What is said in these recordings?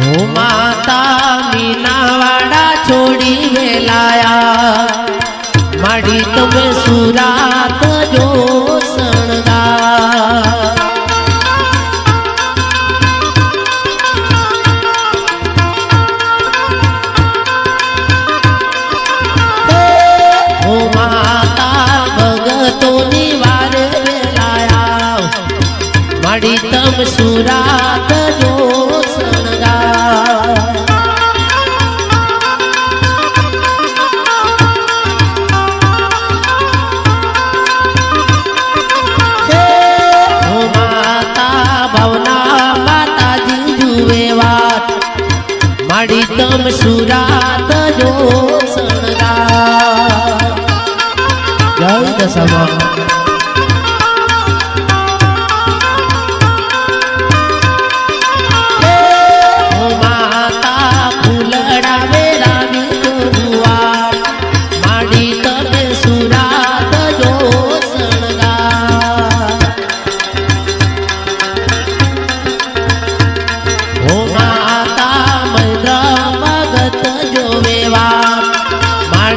ઓ માતા મીનાવાડા છોડી વેલાયા. માડી તમે સુરાત જો ભગતોની માડી તમ સુરાત જો સુરાત જો શણગાર જય દશામાં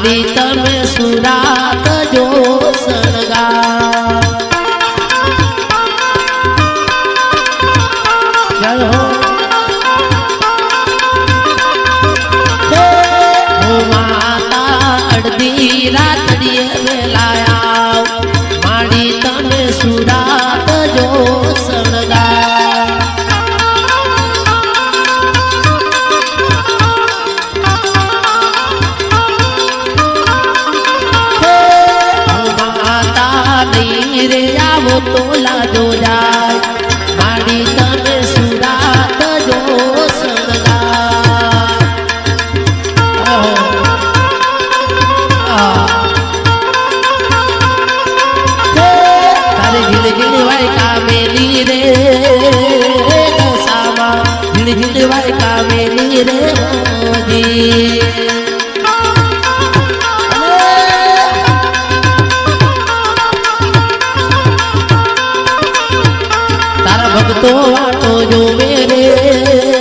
માડી તમે સુરાત જો શણગાર આવો તો લાજો જાય માડી તમે સુરાત જો. તારે ઝીલ વાય કામેલી રે ઝીલ ઝીલ વાય કામેલી રે મોજી વાતો વાટો જોવે રે